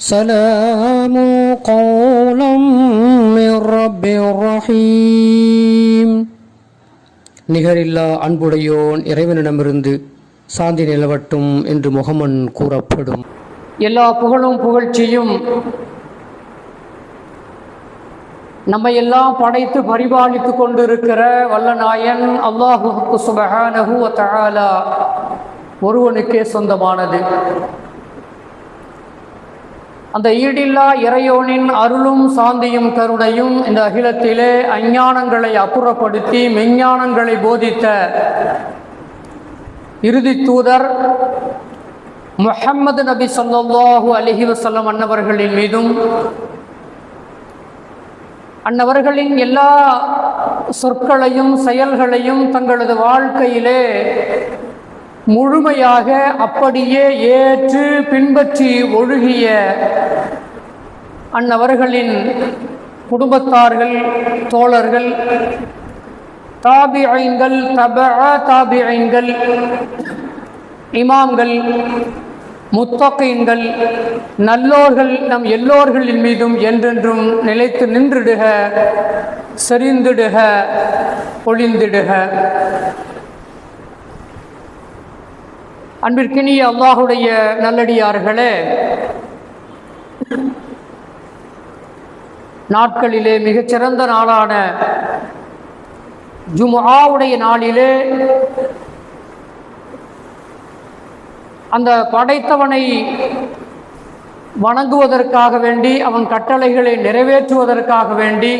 سلام قولا من رب رحيم நிகரில்லா அன்புடையோன் இறைவனிடமிருந்து சாந்தி நிலவட்டும் என்று முகமன் கூறப்படும் எல்லா புகழும் புகழ்ச்சியும் நம்மை எல்லாம் படைத்து பரிபாலித்து கொண்டிருக்கிற வல்லநாயன் அல்லாஹு சுபஹானஹு வ தஆலா ஒருவனுக்கே சொந்தமானது அந்த ஈடில்லா இறையோனின் அருளும் சாந்தியும் கருணையும் இந்த அகிலத்திலே அஞ்ஞானங்களை அப்புறப்படுத்தி மெஞ்ஞானங்களை போதித்த இறுதி தூதர் முஹம்மது நபி சொல்லாஹு அலிஹி வசல்லம் அன்னவர்களின் மீதும் அன்னவர்களின் எல்லா சொற்களையும் செயல்களையும் தங்களது வாழ்க்கையிலே முழுமையாக அப்படியே ஏற்று பின்பற்றி ஒழுகிய அன்னவர்களின் குடும்பத்தார்கள் தோழர்கள் தாபிஐங்கள் தப தாபிஐங்கள் இமாம்கள் முத்தொக்கைன்கள் நல்லோர்கள் நம் எல்லோர்களின் மீதும் என்றென்றும் நிலைத்து நின்றுடுக செறிந்திடுக பொழிந்திடுக அன்பிற்கினிய அல்லாஹுடைய நல்லடியார்களே நாட்களிலே மிகச்சிறந்த நாளான ஜுமாவுடைய நாளிலே அந்த படைத்தவனை வணங்குவதற்காக வேண்டி அவன் கட்டளைகளை நிறைவேற்றுவதற்காக வேண்டி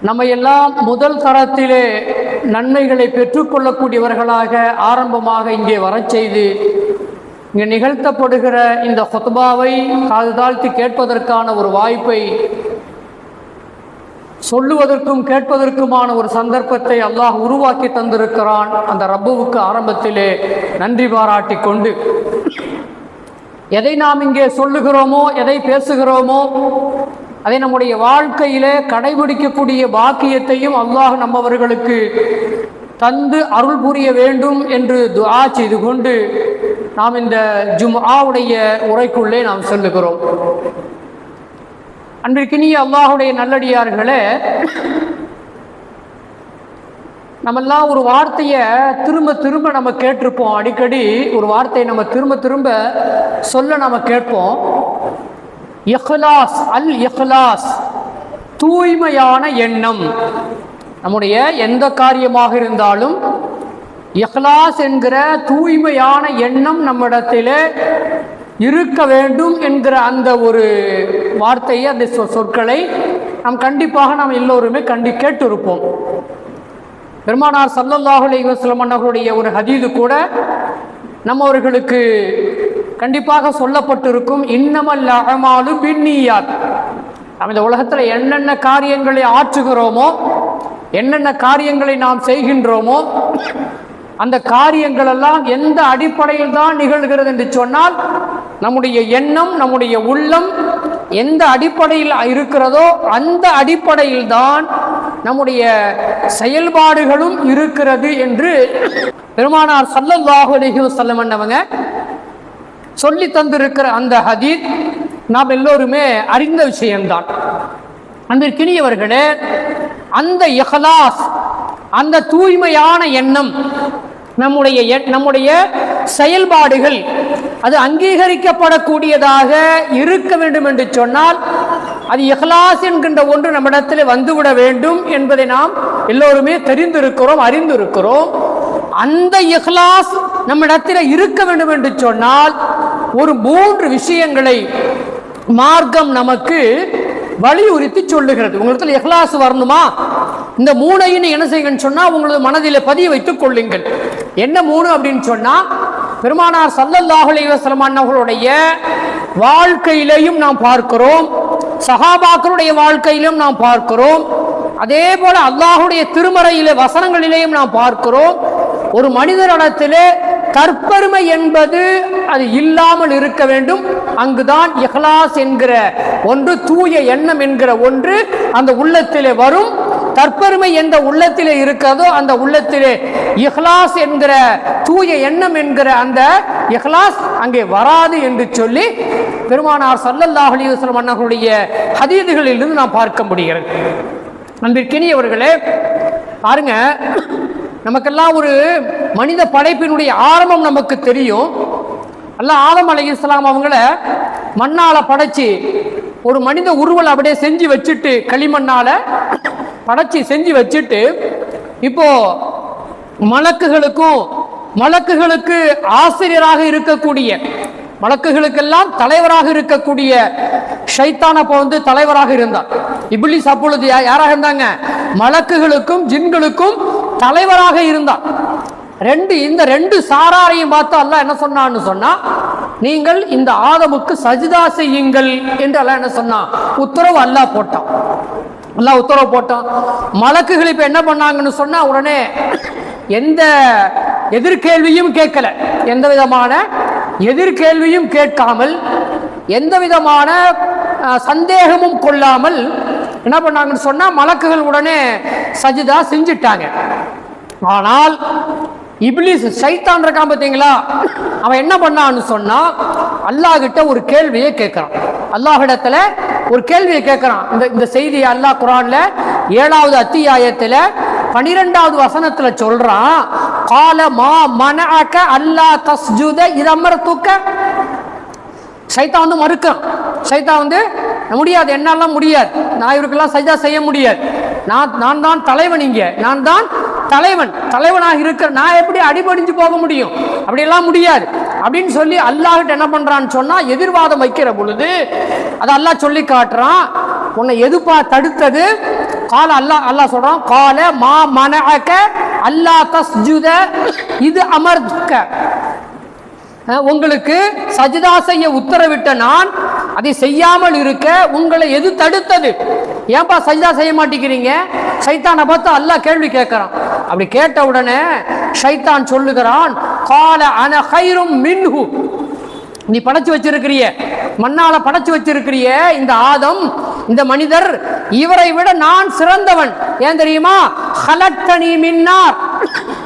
நம்ம எல்லாம் முதல் தரத்திலே நன்மைகளை பெற்றுக்கொள்ளக்கூடியவர்களாக ஆரம்பமாக இங்கே வரச் செய்து இங்கே நிகழ்த்தப்படுகிற இந்த ஹொத்பாவை காது தாழ்த்தி கேட்பதற்கான ஒரு வாய்ப்பை சொல்லுவதற்கும் கேட்பதற்குமான ஒரு சந்தர்ப்பத்தை அல்லாஹ் உருவாக்கி தந்திருக்கிறான் அந்த ரப்புவுக்கு ஆரம்பத்திலே நன்றி பாராட்டி கொண்டு. எதை நாம் இங்கே சொல்லுகிறோமோ எதை பேசுகிறோமோ அதை நம்முடைய வாழ்க்கையில கடைபிடிக்கக்கூடிய பாக்கியத்தையும் அல்லாஹ் நம்மவர்களுக்கு தந்து அருள் புரிய வேண்டும் என்று துஆ செய்து கொண்டு நாம் இந்த ஜும்ஆவுடைய உரைக்குள்ளே நாம் செல்லுகிறோம். அன்றைக்கினிய அல்லாஹுடைய நல்லடியார்களே நம்மெல்லாம் ஒரு வார்த்தையை திரும்ப திரும்ப நம்ம கேட்டிருப்போம். அடிக்கடி ஒரு வார்த்தையை நம்ம திரும்ப திரும்ப சொல்ல நம்ம கேட்போம். இஹ்லாஸ் அல் இஹ்லாஸ். தூய்மையான எண்ணம். நம்முடைய எந்த காரியமாக இருந்தாலும் இஹ்லாஸ் என்கிற தூய்மையான எண்ணம் நம்மிடத்திலே இருக்க வேண்டும் என்கிற அந்த ஒரு வார்த்தையை அந்த சொ- சொற்களை நாம் கண்டிப்பாக நாம் எல்லோருமே கண்டி கேட்டிருப்போம். பெருமானார் சல்லல்லாஹு அலைஹி வஸல்லம் ஒரு ஹதீது கூட நம்மவர்களுக்கு கண்டிப்பாக சொல்லப்பட்டிருக்கும் இன்னமல் அகமாலு பின்னியாத். நாம் இந்த உலகத்தில் என்னென்ன காரியங்களை ஆற்றுகிறோமோ என்னென்ன காரியங்களை நாம் செய்கின்றோமோ அந்த காரியங்கள் எல்லாம் எந்த அடிப்படையில் தான் நிகழ்கிறது என்று சொன்னால் நம்முடைய எண்ணம் நம்முடைய உள்ளம் எந்த அடிப்படையில் இருக்கிறதோ அந்த அடிப்படையில் தான் நம்முடைய செயல்பாடுகளும் இருக்கிறது என்று பெருமானார் சல்லல்லாஹு அலைஹி வஸல்லம் என்னவங்க சொல்லி தந்திருக்கிற அந்த ஹதீத் நாம் எல்லோருமே அறிந்த விஷயம்தான். அன்பிற்கினியவர்களே அந்த இஹ்லாஸ் அந்த தூய்மையான எண்ணம் நம்முடைய நம்முடைய செயல்பாடுகள் அது அங்கீகரிக்கப்படக்கூடியதாக இருக்க வேண்டும் என்று சொன்னால் அது இஹ்லாஸ் என்கின்ற ஒன்று நம்மிடத்தில் வந்துவிட வேண்டும் என்பதை நாம் எல்லோருமே தெரிந்திருக்கிறோம் அறிந்திருக்கிறோம். அந்த இஹ்லாஸ் நம்மிடத்தில் இருக்க வேண்டும் என்று சொன்னால் ஒரு மூன்று விஷயங்களை மார்க்கம் நமக்கு வலியுறுத்தி சொல்லுகிறது. உங்களுக்கு இஹ்லாஸ் வரணுமா? இந்த மூணையும் என்ன செய்யுங்கன்னு சொன்னா உங்களது மனதில் பதிய வைத்துக் கொள்ளுங்கள். என்ன மூணு அப்படின்னு சொன்னா பெருமானார் சல்லல்லாஹுலி வசலமானவர்களுடைய வாழ்க்கையிலையும் நாம் பார்க்கிறோம். சஹாபாக்களுடைய வாழ்க்கையிலும் நாம் பார்க்கிறோம். அதே போல அல்லாஹுடைய திருமறையிலே வசனங்களிலேயும் நாம் பார்க்கிறோம். ஒரு மனிதரிடத்திலே தற்பெருமை என்பது அது இல்லாமல் இருக்க வேண்டும். அங்குதான் இஹ்லாஸ் என்கிற ஒன்று தூய எண்ணம் என்கிற ஒன்று அந்த உள்ளத்திலே வரும். தற்பெருமை எந்த உள்ளத்திலே இருக்கிறதோ அந்த உள்ளத்திலே இஹ்லாஸ் என்கிற தூய எண்ணம் என்கிற அந்த இஹ்லாஸ் அங்கே வராது என்று சொல்லி பெருமானார் சல்லல்லாஹ் அலிவஸ்லம் அண்ணர்களுடைய ஹதீதுகளிலிருந்து நாம் பார்க்க முடிகிறது. அன்பிற்கினியவர்களே பாருங்க. நமக்கெல்லாம் ஒரு மனித படைப்பினுடைய ஆரம்பம் நமக்கு தெரியும். அல்ல ஆதம் அலை இஸ்லாம் அவங்கள மண்ணால படைச்சு ஒரு மனித உருவல் அப்படியே செஞ்சு வச்சுட்டு களிமண்ணால படைச்சு செஞ்சு வச்சுட்டு இப்போ மலக்குகளுக்கும் மலக்குகளுக்கு ஆசிரியராக இருக்கக்கூடிய மலக்குகளுக்கெல்லாம் தலைவராக இருக்கக்கூடிய ஷைத்தான் அப்போ வந்து தலைவராக இருந்தார். இப்லிஸ் அப்பொழுது யா- யாராக இருந்தாங்க? மலக்குகளுக்கும் ஜின்களுக்கும் தலைவராக இருந்தார். ரெண்டு இந்த ரெண்டு சாராரையும் பார்த்து அல்லாஹ் என்ன சொன்னான்னு சொன்னா நீங்கள் இந்த ஆதமுக்கு சஜிதா செய்யுங்கள் என்று அல்லாஹ் என்ன சொன்னான் உத்தரவு அல்லாஹ் போட்டான். அல்லாஹ் உத்தரவு போட்டான். மலக்குகள் இப்ப என்ன பண்ணாங்கன்னு சொன்னா உடனே எந்த எதிர்கேள்வியும் கேட்கல. எந்த விதமான எதிர்கேள்வியும் கேட்காமல் எந்த விதமான சந்தேகமும் கொள்ளாமல் என்ன பண்ணாங்கன்னு சொன்னா மலக்குகள் உடனே சஜிதா செஞ்சிட்டாங்க. ஆனால் இப்லிஸ் சைத்தான் இருக்கான் பார்த்தீங்களா? அவன் என்ன பண்ணான்னு சொன்னா அல்லாஹ்கிட்ட ஒரு கேள்வியை கேட்கிறான். அல்லாஹிடத்துல ஒரு கேள்வியை கேட்கிறான். இந்த இந்த செய்தியை அல்லாஹ் குரான்ல ஏழாவது அத்தியாயத்துல பனிரெண்டாவது வசனத்துல சொல்றான் கால மா மனஅக அல்லா தஸ்ஜுத இதமர்துக்க சைத்தான் வந்து மறுக்கிறான். சைத்தான் வந்து முடியாது என்னாலாம் முடியாது. நான் இவருக்கெல்லாம் சஜா செய்ய முடியாது. நான் நான் தான் தலைவன் இங்க. நான் தான் தலைவன் தலைவனாக இருக்கிற நான் எப்படி அடிபடிஞ்சு போக முடியும்? அப்படியெல்லாம் முடியாது. அப்படின்னு சொல்லி அல்லாஹிட்ட என்ன பண்றான்னு சொன்னா எதிர்வாதம் வைக்கிற பொழுது அதை அல்லாஹ் சொல்லி காட்டுறான். உன்னை எதுப்பா தடுத்தது? கால அல்லாஹ் அல்லாஹ் சொல்றான் கால மா மனஅக அல்லா தஸ்ஜுத இது அமர்க்க உங்களுக்கு சஜிதா செய்ய உத்தரவிட்ட நான் அதை செய்யாமல் இருக்க உங்களை எது தடுத்தது? ஏன்பா சஜிதா செய்ய மாட்டேங்கிறீங்க? சைத்தானை பார்த்து அல்லாஹ் கேள்வி கேட்கிறான். அப்படி கேட்ட உடனே ஷைத்தான் சொல்லுகிறான் கால அன ஹைரும் மின்ஹு. நீ படைச்சு வச்சிருக்கிறிய மண்ணால படைச்சு வச்சிருக்கிறிய இந்த ஆதம் இந்த மனிதர் இவரை விட நான் சிறந்தவன். ஏன் தெரியுமா? ஹலத்தனி மின்னார்.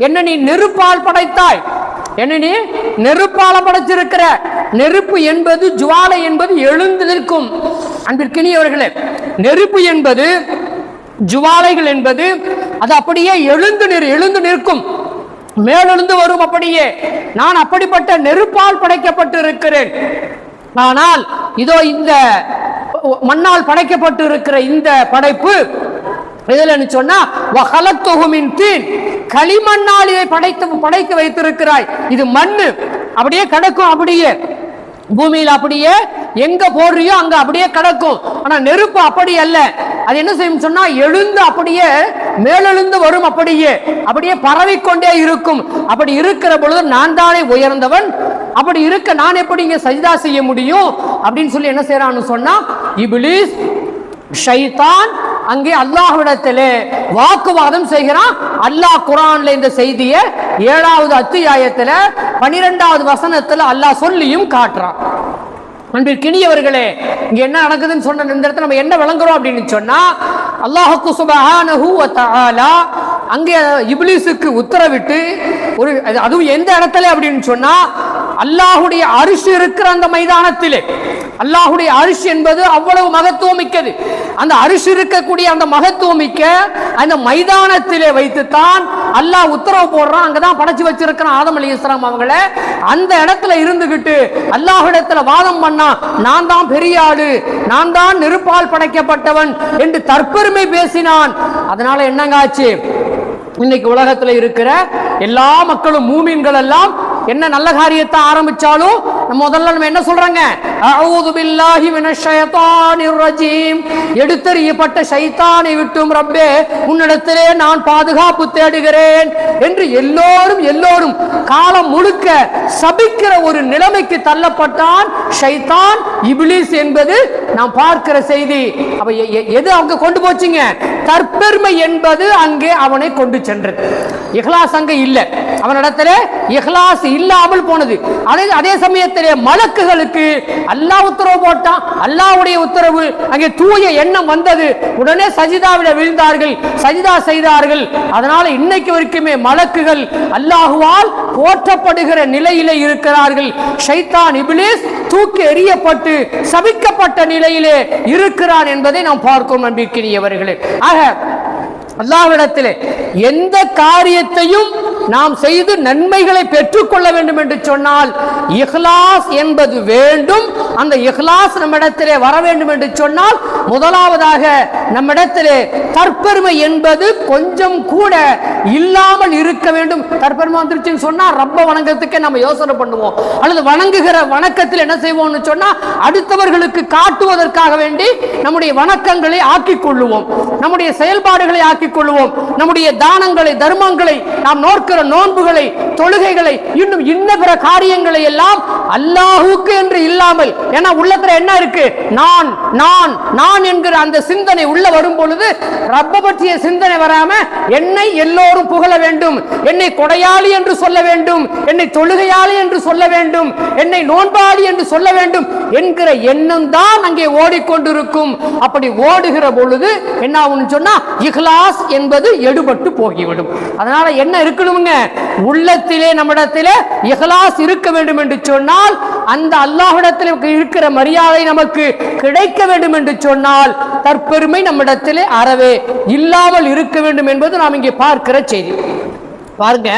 என்ன நீ நெருப்பால் படைத்தாய்? என்ன நீ நெருப்பால படைச்சிருக்கிற? நெருப்பு என்பது ஜுவாலை என்பது எழுந்து நிற்கும். அன்பிற்கினியவர்களே நெருப்பு என்பது ஜுவாலைகள் என்பது அது அப்படியே எழுந்து நிறு எழுந்து நிற்கும். மேலெழுந்து வரும் அப்படியே. நான் அப்படிப்பட்ட நெருப்பால் படைக்கப்பட்டு இருக்கிறேன் ஆனால் இதோ இந்த மண்ணால் படைக்கப்பட்டு இருக்கிற இந்த படைப்பு இதில் சொன்னா வஹலத்துஹுமின் தீன். களிமண்ணால் இதை படைத்து படைத்து வைத்திருக்கிறாய். இது மண்ணு. அப்படியே கிடக்கும் அப்படியே. பூமியில் அப்படியே எங்க போடுறியோ அங்க அப்படியே கிடக்கும். ஆனா நெருப்பு அப்படி அல்ல. அது என்ன செய்யும் சொன்னா எழுந்து அப்படியே மேலெழுந்து வரும் அப்படியே. அப்படியே பரவிக்கொண்டே இருக்கும். அப்படி இருக்கிற பொழுது நான் தானே உயர்ந்தவன். அப்படி இருக்க நான் எப்படி இங்க சஜிதா செய்ய முடியும்? அப்படின்னு சொல்லி என்ன செய்யறான்னு சொன்னா இபிலிஸ் ஷைதான் அங்கே அல்லாஹ்விடத்திலே வாக்குவாதம் செய்கிறான். அல்லாஹ் குரான்ல இந்த செய்தியை ஏழாவது அத்தியாயத்துல பனிரெண்டாவது வசனத்துல அல்லாஹ் சொல்லியும் காட்டுறான். அன்பிற்கினியவர்களே இங்க என்ன நடக்குதுன்னு சொன்ன இந்த இடத்துல நம்ம என்ன விளங்குறோம் அப்படின்னு சொன்னா அல்லாஹுக்கு சுபஹானஹு வ தஆலா அங்கே இப்லீஸுக்கு உத்தரவிட்டு ஒரு அது- அதுவும் எந்த இடத்துல அப்படின்னு சொன்னா அல்லாஹுடைய அரிசி இருக்கிற அந்த மைதானத்திலே. அல்லாஹுடைய அரிசி என்பது அவ்வளவு மகத்துவம் மிக்கது அந்த அரிசி இருக்கக்கூடிய அந்த மகத்துவம் மிக்க அந்த மைதானத்திலே வைத்துத்தான் அல்லாஹ் உத்தரவு போடுறான். அங்கதான் படைச்சு வச்சிருக்கிறான் ஆதம் அலி இஸ்லாம் அவங்கள. அந்த இடத்துல இருந்துகிட்டு அல்லாஹ்விடத்துல வாதம் பண்ணா நான் தான் பெரிய ஆளு நான் தான் நெருப்பால் படைக்கப்பட்டவன் என்று தற்பெருமை பேசினான். அதனால என்னங்க ஆச்சு? இன்னைக்கு உலகத்துல இருக்கிற எல்லா மக்களும் மூமீன்கள் எல்லாம் என்ன நல்ல காரியத்தை ஆரம்பிச்சாலும் நம்ம முதல்ல நம்ம என்ன சொல்றாங்க? அவுது பில்லாஹி மினஷயத்தானிர் ரஜீம். எடுத்தறியப்பட்ட ஷைத்தானை விட்டும் ரப்பே உன்னிடத்திலே நான் பாதுகாப்பு தேடுகிறேன். என்று எல்லோரும் எல்லோரும் காலம் முழுக்க சபிக்கிற ஒரு நிலைமைக்கு தள்ளப்பட்டான் ஷைத்தான். இப்லீஸ் என்பது நாம் பார்க்கிற செய்தி. அப்ப எ- எ- எது அவங்க கொண்டு போச்சுங்க? தற்பெருமை என்பது அங்கே அவனை கொண்டு சென்றது. இஹ்லாஸ் அங்க இல்லை. அவனிடத்திலே இஹ்லாஸ் இல்லாமல் போனது. அதே அதே சமயத்திலே மலக்குகளுக்கு அல்லாஹ் உத்தரவு போட்டான். அல்லாஹ்வுடைய உத்தரவு அங்கே தூய எண்ணம் வந்தது. உடனே சஜிதாவிட விழுந்தார்கள். சஜிதா செய்தார்கள். அதனால இன்னைக்கு வரைக்குமே மலக்குகள் அல்லாஹுவால் போற்றப்படுகிற நிலையிலே இருக்கிறார்கள். ஷைத்தான் இபிலிஸ் தூக்கி எறியப்பட்டு சபிக்கப்பட்ட நிலையிலே இருக்கிறான் என்பதை நாம் பார்க்கும் நம்பிக்கையவர்களே ஆக அல்லாவிடத்திலே எந்த காரியத்தையும் நாம் செய்து நன்மைகளை பெற்றுக்கொள்ள வேண்டும் என்று சொன்னால் இஹ்லாஸ் என்பது வேண்டும். அந்த இஹ்லாஸ் நம்மிடத்திலே வர வேண்டும் என்று சொன்னால் முதலாவதாக நம்மிடத்திலே தற்பெருமை என்பது கொஞ்சம் கூட இல்லாமல் இருக்க வேண்டும். தற்பெருமை வந்துருச்சுன்னு சொன்னா ரப்ப வணங்கத்துக்கே நம்ம யோசனை பண்ணுவோம். அல்லது வணங்குகிற வணக்கத்தில் என்ன செய்வோம்னு சொன்னா அடுத்தவர்களுக்கு காட்டுவதற்காக வேண்டி நம்முடைய வணக்கங்களை ஆக்கிக் கொள்ளுவோம். நம்முடைய செயல்பாடுகளை ஆக்கி உண்டாக்கிக் கொள்வோம் நம்முடைய தானங்களை தர்மங்களை நாம் நோக்கிற நோன்புகளை தொழுகைகளை இன்னும் இன்ன பிற காரியங்களை எல்லாம் அல்லாஹுக்கு என்று இல்லாமல் ஏன்னா உள்ளத்துல என்ன இருக்கு? நான் நான் நான் என்கிற அந்த சிந்தனை உள்ள வரும் பொழுது ரப்ப பற்றிய சிந்தனை வராம என்னை எல்லோரும் புகழ வேண்டும். என்னை கொடையாளி என்று சொல்ல வேண்டும். என்னை தொழுகையாளி என்று சொல்ல வேண்டும். என்னை நோன்பாளி என்று சொல்ல வேண்டும் என்கிற எண்ணம் தான் அங்கே ஓடிக்கொண்டிருக்கும். அப்படி ஓடுகிற பொழுது என்ன ஆகும்னு சொன்னா இஹ்லாஸ் என்பது எடுபட்டு போகிவிடும். அதனால என்ன இருக்கணுங்க உள்ளத்திலே நம்மிடத்திலே இஹ்லாஸ் இருக்க வேண்டும் என்று சொன்னால் அந்த அல்லாஹிடத்தில் இருக்கிற மரியாதை நமக்கு கிடைக்க வேண்டும் என்று சொன்னால் தற்பெருமை நம்மிடத்திலே அறவே இல்லாமல் இருக்க வேண்டும் என்பது நாம் இங்கே பார்க்கிற செய்தி. பாருங்க.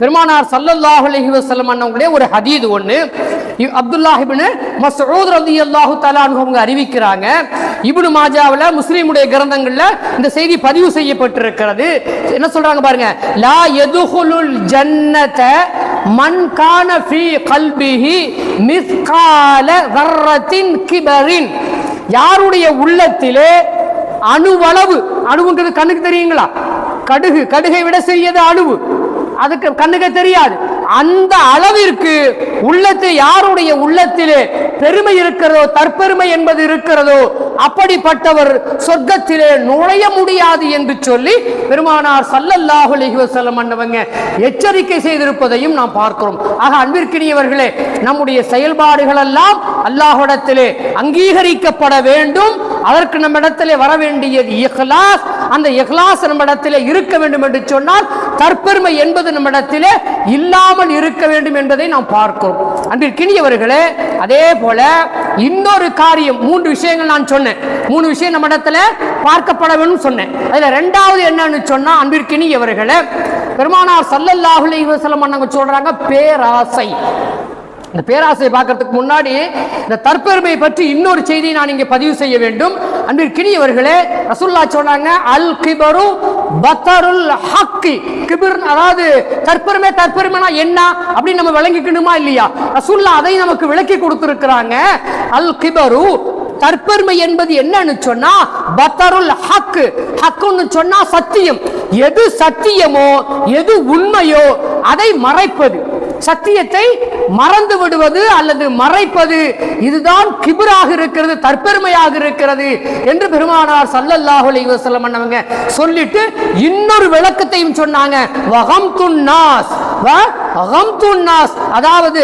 பெருமானார் சல்லல்லாஹு அலைஹி வஸல்லம் அண்ணவங்களுடைய ஒரு ஹதீது ஒன்று இவ் அப்துல்லாஹ் இப்னு மஸ்ஊத் ரலியல்லாஹு தஆலா அன்ஹு அவங்க அறிவிக்கிறாங்க. இப்னு மாஜாவுல முஸ்லிமுடைய கிரந்தங்கள்ல இந்த செய்தி பதிவு செய்யப்பட்டிருக்கிறது. என்ன சொல்றாங்க பாருங்க. லா யதுஹுலுல் ஜன்னத மன் கான ஃபீ கல்பிஹி மிஸ்கால தர்ரத்தின் கிபரின். யாருடைய உள்ளத்திலே அணுவளவு அணுவுங்கிறது கண்ணுக்கு தெரியுங்களா? கடுகு கடுகை விட சிறியது அளவு அதுக்கு கண்ணுக்கு தெரியாது. அந்த அளவிற்கு உள்ளத்தில் யாருடைய உள்ளத்திலே பெருமை இருக்கிறதோ தற்பெருமை என்பது இருக்கிறதோ அப்படிப்பட்டவர் சொர்க்கத்திலே நுழைய முடியாது என்று சொல்லி பெருமானார் சல்லல்லாஹு அலிஹசல்லம் அண்ணவங்க எச்சரிக்கை செய்திருப்பதையும் நாம் பார்க்கிறோம். ஆக அன்பிற்கினியவர்களே நம்முடைய செயல்பாடுகள் எல்லாம் அல்லாஹிடத்திலே அங்கீகரிக்கப்பட வேண்டும். அதற்கு நம்மிடத்திலே வர வேண்டியது இஹ்லாஸ். அந்த இஹ்லாஸ் நம்மிடத்திலே இருக்க வேண்டும் என்று சொன்னால் தற்பெருமை என்பது நம்மிடத்திலே இல்லாமல் இருக்க வேண்டும் என்பதை நாம் பார்க்கிறோம். அன்பிற்கினியவர்களே அதே போல இன்னொரு காரியம் மூன்று விஷயங்கள் நான் சொன்னேன். மூணு விஷயம் நம்ம இடத்துல பார்க்கப்பட வேண்டும் சொன்னேன். அதுல ரெண்டாவது என்னன்னு சொன்னா அன்பிற்கினியவர்களே பெருமானார் சல்லல்லாஹு அலைஹி வஸல்லம் சொல்றாங்க பேராசை. இந்த பேராசையை பார்க்கறதுக்கு முன்னாடி இந்த தற்பெருமை பற்றி இன்னொரு செய்தியை நான் இங்கே பதிவு செய்ய வேண்டும். அன்பிற்கினியவர்களே ரசுல்லா சொன்னாங்க அல் கிபரு பத்தருல் ஹக்கி. கிபிர் அதாவது தற்பெருமை தற்பெருமைனா என்ன அப்படின்னு நம்ம விளங்கிக்கணுமா இல்லையா? ரசுல்லா அதை நமக்கு விளக்கி கொடுத்துருக்கிறாங்க. அல் கிபரு தற்பெருமை என்பது என்னன்னு சொன்னா பத்தருல் ஹக்கு. ஹக்குன்னு சொன்னா சத்தியம். எது சத்தியமோ எது உண்மையோ அதை மறைப்பது. சத்தியத்தை மறந்து விடுவது அல்லது மறைப்பது இதுதான் கிபிராக இருக்கிறது தற்பெருமையாக இருக்கிறது என்று பெருமானார் சல்லல்லாஹு அலைஹி வஸல்லம் அண்ணவங்க சொல்லிட்டு இன்னொரு விளக்கத்தையும் சொன்னாங்க. வஹம் துன்னாஸ் வஹம் துன்னாஸ் அதாவது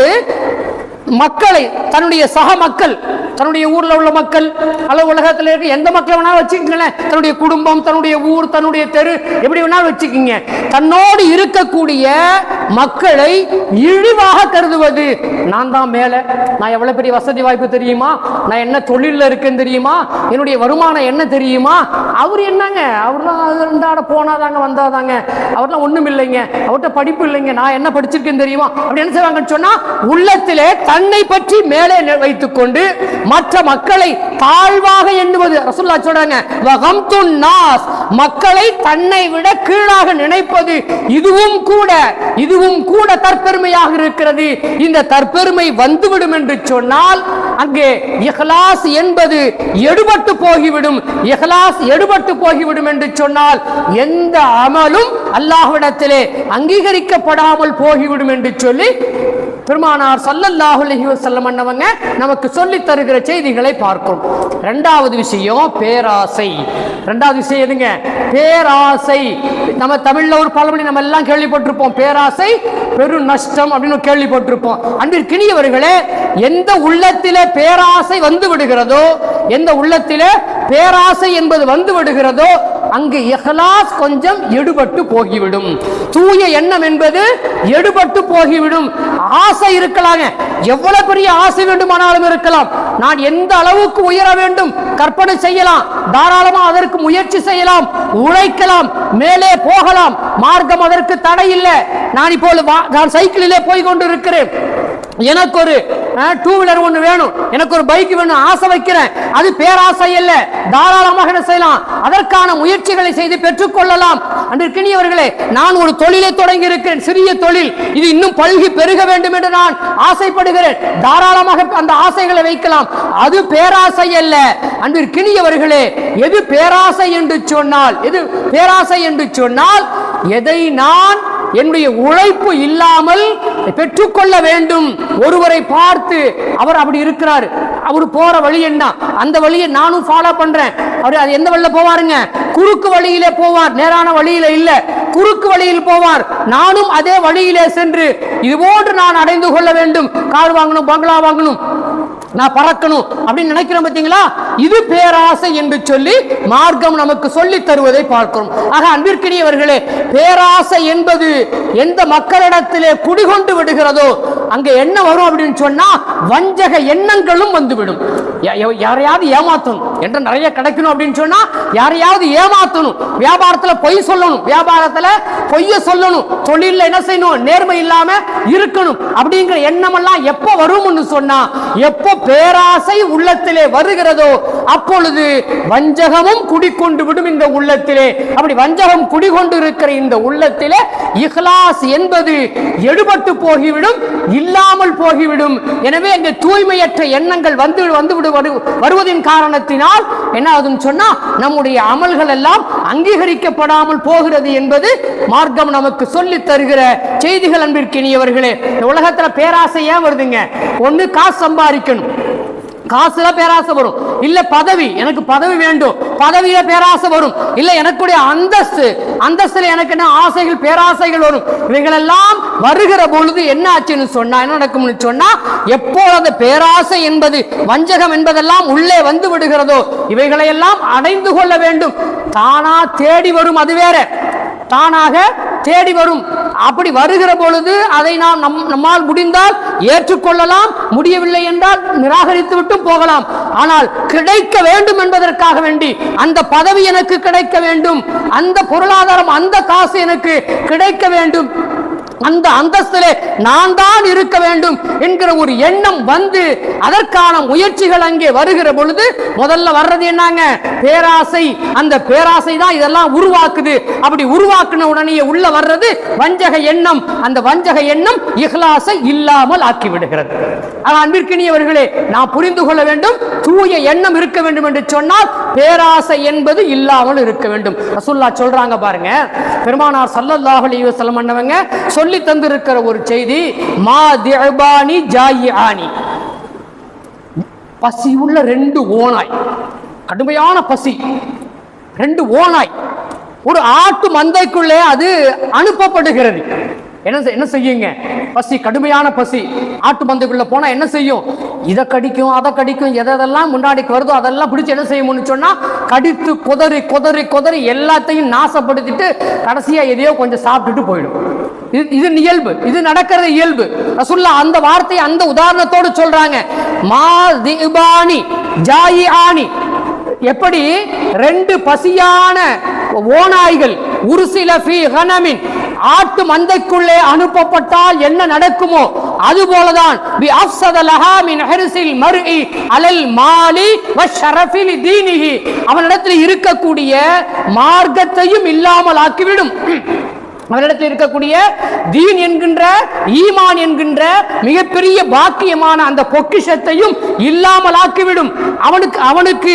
மக்களை தன்னுடைய சக மக்கள் தன்னுடைய ஊர்ல உள்ள மக்கள் அல்லது உலகத்தில் இருக்க எந்த மக்களை வேணாலும் வச்சுக்கங்களேன். தன்னுடைய குடும்பம் தன்னுடைய ஊர் தன்னுடைய தெரு எப்படி வேணாலும் வச்சுக்கிங்க. தன்னோடு இருக்கக்கூடிய மக்களை இழிவாக கருதுவது. நான் தான் மேல. நான் எவ்வளவு பெரிய வசதி வாய்ப்பு தெரியுமா? நான் என்ன தொழிலில் இருக்கேன்னு தெரியுமா? என்னுடைய வருமானம் என்ன தெரியுமா? அவர் என்னங்க? அவர்லாம் இருந்தாட போனாதாங்க வந்தாதாங்க. அவர்லாம் ஒண்ணும் இல்லைங்க அவர்கிட்ட படிப்பு இல்லைங்க. நான் என்ன படிச்சிருக்கேன்னு தெரியுமா? அப்படி என்ன செய்வாங்கன்னு சொன்னா உள்ளத்திலே தன்னை பற்றி மேலே வைத்துக் வைத்துக்கொண்டு மற்ற மக்களை தாழ்வாக எண்ணுவது. ரசுல்லா சொல்றாங்க நாஸ் மக்களை தன்னை விட கீழாக நினைப்பது இதுவும் கூட இதுவும் கூட தற்பெருமையாக இருக்கிறது. இந்த தற்பெருமை வந்துவிடும் என்று சொன்னால் அங்கே இஹ்லாஸ் என்பது எடுபட்டு போகிவிடும். இஹ்லாஸ் எடுபட்டு போகிவிடும் என்று சொன்னால் எந்த அமலும் அல்லாஹ்விடத்திலே அங்கீகரிக்கப்படாமல் போகிவிடும் என்று சொல்லி பெருமானார் சல்லல்லாஹு அலைஹி வஸல்லம் நமக்கு சொல்லி தருகிற செய்திகளை பார்க்கிறோம். ரெண்டாவது விஷயம் பேராசை. ரெண்டாவது விஷயம் எதுங்க? பேராசை. நம்ம தமிழ்ல ஒரு பழமொழி நம்ம எல்லாம் கேள்விப்பட்டிருப்போம். பேராசை பெரு நஷ்டம் அப்படின்னு கேள்விப்பட்டிருப்போம். அன்பிற்கினியவர்களே எந்த உள்ளத்தில பேராசை வந்து விடுகிறதோ எந்த உள்ளத்தில பேராசை என்பது வந்து விடுகிறதோ அங்கு இஹ்லாஸ் கொஞ்சம் எடுபட்டு போகிவிடும். தூய எண்ணம் என்பது எடுபட்டு போகிவிடும். ஆசை இருக்கலாங்க எவ்வளவு பெரிய ஆசை வேண்டுமானாலும் இருக்கலாம். நான் எந்த அளவுக்கு உயர வேண்டும்? கற்பனை செய்யலாம். தாராளமா அதற்கு முயற்சி செய்யலாம். உழைக்கலாம். மேலே போகலாம். மார்க்கம் அதற்கு தடை இல்லை நான் இப்போது வா- நான் சைக்கிளிலே போய் கொண்டு இருக்கிறேன் எனக்கு ஒரு டூ வீலர் ஒன்று வேணும். எனக்கு ஒரு பைக் வேணும். ஆசை வைக்கிறேன். அது பேராசை அல்ல. தாராளமாக என்ன செய்யலாம்? அதற்கான முயற்சிகளை செய்து பெற்றுக்கொள்ளலாம். அன்றிற்கினியவர்களே நான் ஒரு தொழிலை தொடங்கி இருக்கிறேன் சிறிய தொழில். இது இன்னும் பல்கி பெருக வேண்டும் என்று நான் ஆசைப்படுகிறேன். தாராளமாக அந்த ஆசைகளை வைக்கலாம். அது பேராசை அல்ல. அன்பிற்கினியவர்களே எது பேராசை என்று சொன்னால் எது பேராசை என்று சொன்னால் எதை நான் என்னுடைய உழைப்பு இல்லாமல் பெற்றுக்கொள்ள வேண்டும். ஒருவரை பார்த்து அவர் அப்படி இருக்கிறார். அவர் போற வழி என்ன? அந்த வழியை நானும் ஃபாலோ பண்றேன். அவர் அது எந்த வழியில போவாருங்க? குறுக்கு வழியிலே போவார். நேரான வழியில இல்ல. குறுக்கு வழியில் போவார். நானும் அதே வழியிலே சென்று இது போன்று நான் அடைந்து கொள்ள வேண்டும். கார் வாங்கணும் பங்களா வாங்கணும். நான் பறக்கணும் அப்படின்னு நினைக்கிறோம் பார்த்தீங்களா இது பேராசை என்று சொல்லி மார்க்கம் நமக்கு சொல்லி தருவதை பார்க்கிறோம். ஆக அன்பிற்கினியவர்களே பேராசை என்பது எந்த மக்களிடத்திலே குடிகொண்டு விடுகிறதோ அங்க என்ன வரும் அப்படின்னு சொன்னா வஞ்சக எண்ணங்களும் வந்துவிடும். யாரையாவது ஏமாத்தணும். என்ற நிறைய கிடைக்கணும் அப்படின்னு சொன்னா யாரையாவது ஏமாத்தணும். வியாபாரத்துல பொய் சொல்லணும். வியாபாரத்துல பொய்ய சொல்லணும். தொழில என்ன செய்யணும்? நேர்மை இல்லாம இருக்கணும். அப்படிங்கிற எண்ணம் எல்லாம் எப்ப வரும்னு சொன்னா எப்போ பேராசை உள்ளத்திலே வருகிறதோ அப்பொழுது வஞ்சகமும் குடிக்கொண்டு விடும் இந்த உள்ளத்திலே. அப்படி வஞ்சகம் குடிகொண்டு இருக்கிற இந்த உள்ளத்திலே இஹ்லாஸ் என்பது எடுபட்டு போகிவிடும் இல்லாமல் போகிவிடும். எனவே அங்கு தூய்மையற்ற எண்ணங்கள் வந்து வந்து விடு வரு- வருவதின் காரணத்தினால் என்ன ஆகுதுன்னு சொன்னா நம்முடைய அமல்கள் எல்லாம் அங்கீகரிக்கப்படாமல் போகிறது என்பது மார்க்கம் நமக்கு சொல்லி தருகிற செய்திகள் அன்பிற்கினியவர்களே. இந்த உலகத்துல பேராசை ஏன் வருதுங்க? ஒண்ணு காசு சம்பாதிக்கணும். காசுல பேராசை வரும். இல்ல பதவி எனக்கு பதவி வேண்டும். பதவியில பேராசை வரும். இல்ல எனக்குடைய அந்தஸ்து அந்தஸ்துல எனக்கு என்ன ஆசைகள் பேராசைகள் வரும். இவைகளெல்லாம் வருகிற பொழுது என்ன ஆச்சுன்னு சொன்னா என்ன நடக்கும்னு சொன்னா எப்போது அந்த பேராசை என்பது வஞ்சகம் என்பதெல்லாம் உள்ளே வந்து விடுகிறதோ இவைகளை எல்லாம் அடைந்து கொள்ள வேண்டும். தானா தேடி வரும் அது வேற. தானாக தேடி வரும். அப்படி வருகிற பொழுது அதை நாம் நம் நம்மால் முடிந்தால் ஏற்றுக்கொள்ளலாம். முடியவில்லை என்றால் நிராகரித்து விட்டும் போகலாம். ஆனால் கிடைக்க வேண்டும் என்பதற்காக வேண்டி அந்த பதவி எனக்கு கிடைக்க வேண்டும். அந்த பொருளாதாரம் அந்த காசு எனக்கு கிடைக்க வேண்டும். அந்த அந்தஸ்திலே நான் தான் இருக்க வேண்டும் என்கிற ஒரு எண்ணம் வந்து அதற்கான முயற்சிகள் அங்கே வருகிற பொழுது முதல்ல வர்றது என்னங்க? பேராசை. அந்த பேராசை தான் இதெல்லாம் உருவாக்குது. அப்படி உருவாக்குன உடனே உள்ள வர்றது வஞ்சக எண்ணம். அந்த வஞ்சக எண்ணம் இஹ்லாசை இல்லாமல் ஆக்கி விடுகிறது அன்பிற்கினியவர்களே நான் புரிந்து கொள்ள வேண்டும். தூய எண்ணம் இருக்க வேண்டும் என்று சொன்னால் பேராசை என்பது இல்லாமல் இருக்க வேண்டும். ரசூல்லா சொல்றாங்க பாருங்க. பெருமானார் ஸல்லல்லாஹு அலைஹி வஸல்லம் பண்ணவங்க சொல்லி தந்திருக்கிற ஒரு செய்தி மா தேபானி ஜாயி ஆனி பசி உள்ள ரெண்டு ஓனாய் கடுமையான பசி ரெண்டு ஓனாய் ஒரு ஆட்டு மந்தைக்குள்ளே அது அனுப்பப்படுகிறது. என்ன செய்- என்ன செய்யுங்க? பசி கடுமையான பசி. ஆட்டு மந்தைக்குள்ள போனா என்ன செய்யும்? இதை கடிக்கும் அதை கடிக்கும் எதை எதெல்லாம் முன்னாடிக்கு வருதோ அதெல்லாம் பிடிச்சி என்ன செய்யும்னு சொன்னா கடித்து கொதறி கொதறி கொதறி எல்லாத்தையும் நாசப்படுத்திட்டு கடைசியா எதையோ கொஞ்சம் சாப்பிட்டுட்டு போயிடும். இது இது இயல்பு. இது நடக்கிறது இயல்பு. ரசுல்லா அந்த வார்த்தையை அந்த உதாரணத்தோடு சொல்றாங்க. மா திபானி ஜாயி ஆணி எப்படி? ரெண்டு பசியான ஓநாய்கள். உருசில ஃபி ஹனமின். ஆட்டு மந்தைக்குள்ளே அனுப்பப்பட்டால் என்ன நடக்குமோ? அது போலதான் அலல் மாலி வ அவனிடத்தில் இருக்கக்கூடிய மார்க்கத்தையும் இல்லாமல் ஆக்கிவிடும். அவரிடத்தில் இருக்கக்கூடிய தீன் என்கின்ற ஈமான் என்கின்ற மிகப்பெரிய பாக்கியமான அந்த பொக்கிஷத்தையும் இல்லாமல் ஆக்கிவிடும் அவனுக்கு அவனுக்கு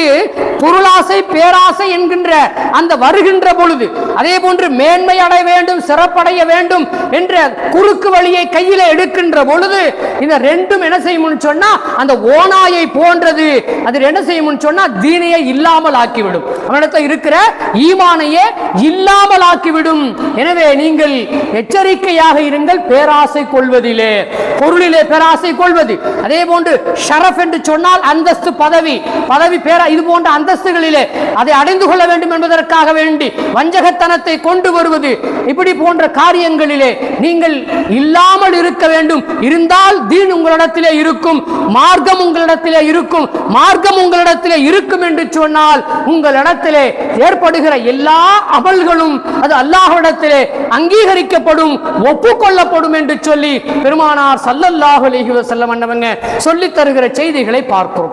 பொருளாசை பேராசை என்கின்ற அந்த வருகின்ற பொழுது அதே போன்று மேன்மை அடைய வேண்டும் சிறப்படைய வேண்டும் என்ற குறுக்கு வழியை கையில எடுக்கின்ற பொழுது இந்த ரெண்டும் என்ன செய்யும் சொன்னா அந்த ஓனாயை போன்றது. அது என்ன செய்யும் சொன்னா தீனையை இல்லாமல் ஆக்கிவிடும் அவனிடத்தில் இருக்கிற ஈமானையே இல்லாமல் ஆக்கிவிடும் எனவே நீங்கள் எச்சரிக்கையாக இருங்கள் பேராசை கொள்வதிலே. பொருளிலே பேராசை கொள்வது. அதே போன்று ஷரஃப் என்று சொன்னால் அந்தஸ்து பதவி. பதவி பேரா இது போன்ற அந்தஸ்துகளிலே அதை அடைந்து கொள்ள வேண்டும் என்பதற்காக வேண்டி வஞ்சகத்தனத்தை கொண்டு வருவது. இப்படி போன்ற காரியங்களிலே நீங்கள் இல்லாமல் இருக்க வேண்டும். இருந்தால் தீன் உங்களிடத்திலே இருக்கும் மார்க்கம் உங்களிடத்திலே இருக்கும் மார்க்கம் உங்களிடத்திலே இருக்கும் என்று சொன்னால் உங்களிடத்திலே ஏற்படுகிற எல்லா அமல்களும் அது அல்லாஹ்விடத்திலே அங்கீகரிக்கப்படும் ஒப்புக்கொள்ளப்படும் என்று சொல்லி பெருமானார் சல்லல்லாஹு செல்ல மன்னவங்க அன்னவங்க சொல்லித் தருகிற செய்திகளை பார்க்கிறோம்.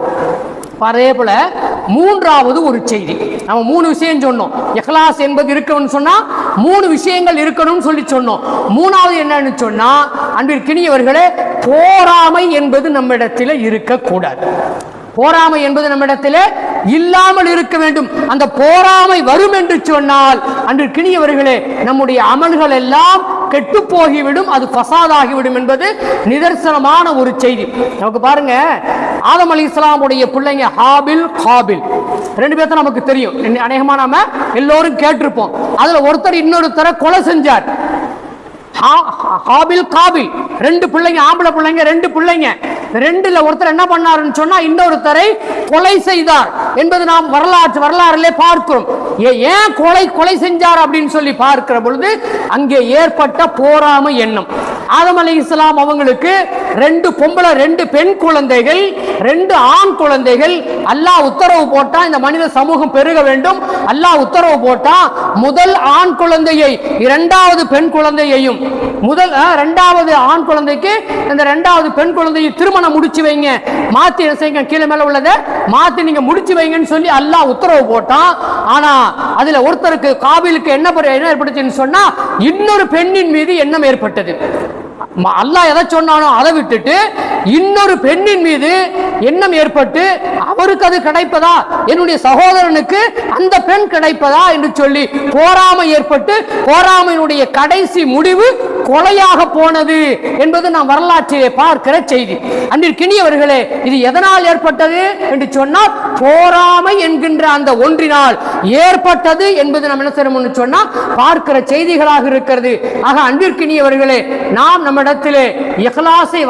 அதே போல மூன்றாவது ஒரு செய்தி. நம்ம மூணு விஷயம் சொன்னோம். இஹ்லாஸ் என்பது இருக்கணும்னு சொன்னா மூணு விஷயங்கள் இருக்கணும்னு சொல்லி சொன்னோம். மூணாவது என்னன்னு சொன்னா அன்பிற்கினியவர்களே போராமை என்பது நம்மிடத்தில் இருக்கக்கூடாது. போராமை என்பது நம்மிடத்திலே இல்லாமல் இருக்க வேண்டும். அந்த போராமை வரும் என்று சொன்னால் அன்று கிணியவர்களே நம்முடைய அமல்கள் எல்லாம் கெட்டு போகிவிடும் அது பசாதாகிவிடும் என்பது நிதர்சனமான ஒரு செய்தி. நமக்கு பாருங்க ஆதம் அலி இஸ்லாமுடைய பிள்ளைங்க ஹாபில் ஹாபில். ரெண்டு பேர்த்த நமக்கு தெரியும். அநேகமா நாம எல்லோரும் கேட்டிருப்போம். அதுல ஒருத்தர் இன்னொருத்தரை கொலை செஞ்சார். ஹாபில் காபில். ரெண்டு பிள்ளைங்க ஆம்பளை பிள்ளைங்க ரெண்டு பிள்ளைங்க. ரெண்டுல ஒருத்தர் என்ன பண்ணாருன்னு சொன்னா இன்னொருத்தரை கொலை செய்தார் என்பது நாம் வரலாற்று வரலாறுலே பார்க்கிறோம். ஏ- ஏன் கொலை கொலை செஞ்சார் அப்படின்னு சொல்லி பார்க்கிற பொழுது அங்கே ஏற்பட்ட போராமை எண்ணம். ஆதம் அலி இஸ்லாம் அவங்களுக்கு ரெண்டு பொம்பளை ரெண்டு பெண் குழந்தைகள் ரெண்டு ஆண் குழந்தைகள். அல்லாஹ் உத்தரவு போட்டா இந்த மனித சமூகம் பெருக வேண்டும். அல்லாஹ் உத்தரவு போட்டா முதல் ஆண் குழந்தையை இரண்டாவது பெண் குழந்தையையும் முதல் ரெண்டாவது ஆண் குழந்தைக்கு இந்த ரெண்டாவது பெண் குழந்தையை திருமணம் முடிச்சு வைங்க. மாத்தி செய்யுங்க? கீழே மேல உள்ளதை மாத்தி நீங்க முடிச்சு வைங்கன்னு சொல்லி அல்லாஹ் உத்தரவு போட்டான். ஆனா அதுல ஒருத்தருக்கு காபிலுக்கு என்ன என்ன ஏற்பட்டுச்சுன்னு சொன்னா இன்னொரு பெண்ணின் மீது எண்ணம் ஏற்பட்டது. அல்லாஹ் எதை சொன்னானோ அதை விட்டுட்டு இன்னொரு பெண்ணின் மீது எண்ணம் ஏற்பட்டு அவருக்கு அது கிடைப்பதா? என்னுடைய சகோதரனுக்கு அந்த பெண் கிடைப்பதா என்று சொல்லி போராமை ஏற்பட்டு போராமையினுடைய கடைசி முடிவு கொலையாக போனது என்பது நாம் வரலாற்றிலே பார்க்கிற செய்தி. அன்றிற்கினியவர்களே இது எதனால் ஏற்பட்டது என்று சொன்னால் போராமை என்கின்ற அந்த ஒன்றினால் ஏற்பட்டது என்பது நம்ம என்ன செய்யணும்னு சொன்னால் பார்க்கிற செய்திகளாக இருக்கிறது. ஆக அன்பிற்கினியவர்களே நாம் நம்ம நம்மிடத்திலே இஹ்லாஸை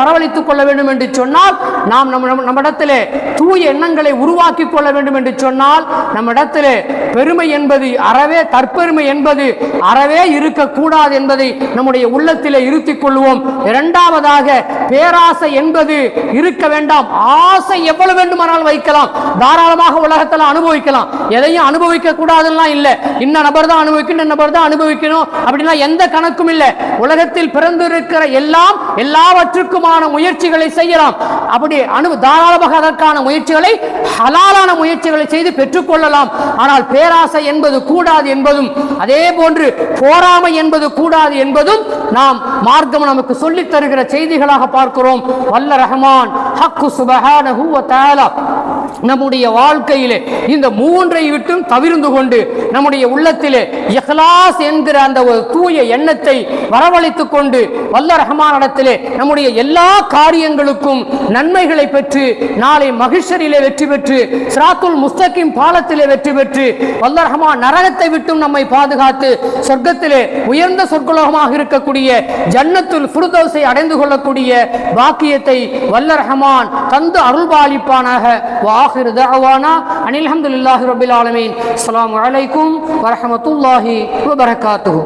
வரவழைத்துக் கொள்ள வேண்டும் என்று சொன்னால் நாம் நம்ம நம்மிடத்திலே தூய எண்ணங்களை உருவாக்கி கொள்ள வேண்டும் என்று சொன்னால் நம்மிடத்திலே பெருமை என்பது அறவே தற்பெருமை என்பது அறவே இருக்கக்கூடாது என்பதை நம்முடைய உள்ளத்திலே இருத்திக் கொள்வோம். இரண்டாவதாக பேராசை என்பது இருக்க வேண்டாம். ஆசை எவ்வளவு வேண்டுமானால் வைக்கலாம். தாராளமாக உலகத்தில் அனுபவிக்கலாம். எதையும் அனுபவிக்க கூடாதுலாம் இல்ல. இன்ன நபர் தான் அனுபவிக்கணும் இந்த நபர் தான் அனுபவிக்கணும் அப்படின்னா எந்த கணக்கும் இல்ல. உலகத்தில் இருக்கிற எல்லாம் எல்லாவற்றுக்குமான முயற்சிகளை செய்யலாம். அப்படி அணு தாராளமாக அதற்கான முயற்சிகளை ஹலாலான முயற்சிகளை செய்து பெற்றுக்கொள்ளலாம். ஆனால் பேராசை என்பது கூடாது என்பதும் அதே போன்று போராமை என்பது கூடாது என்பதும் நாம் மார்க்கம் நமக்கு சொல்லித் தருகிற செய்திகளாக பார்க்கிறோம். வல்ல ரஹமான் ஹக்கு சுபஹானஹு வ தஆலா நம்முடைய வாழ்க்கையிலே இந்த மூன்றை விட்டும் தவிர்ந்து கொண்டு நம்முடைய உள்ளத்திலே இஹ்லாஸ் என்கிற அந்த ஒரு தூய எண்ணத்தை வரவழைத்துக் கொண்டு வல்ல ரஹமானிடத்திலே நம்முடைய எல்லா காரியங்களுக்கும் நன்மைகளை பெற்று நாளை மகிஷரிலே வெற்றி பெற்று சிராத்துல் முஸ்தகிம் பாலத்திலே வெற்றி பெற்று வல்ல ரஹமான் நரகத்தை விட்டும் நம்மை பாதுகாத்து சொர்க்கத்திலே உயர்ந்த சொற்குலகமாக இருக்கக்கூடிய ஜன்னத்துல் புருதோசை அடைந்து கொள்ளக்கூடிய வாக்கியத்தை வல்ல ரஹமான் தந்து அருள்பாலிப்பானாக. வாஹிரு தாவானா அனில் ஹம்துலில்லாஹி ரப்பில் ஆலமீன். அஸ்ஸலாமு அலைக்கும் வரஹ்மத்துல்லாஹி வபரகாத்துஹு.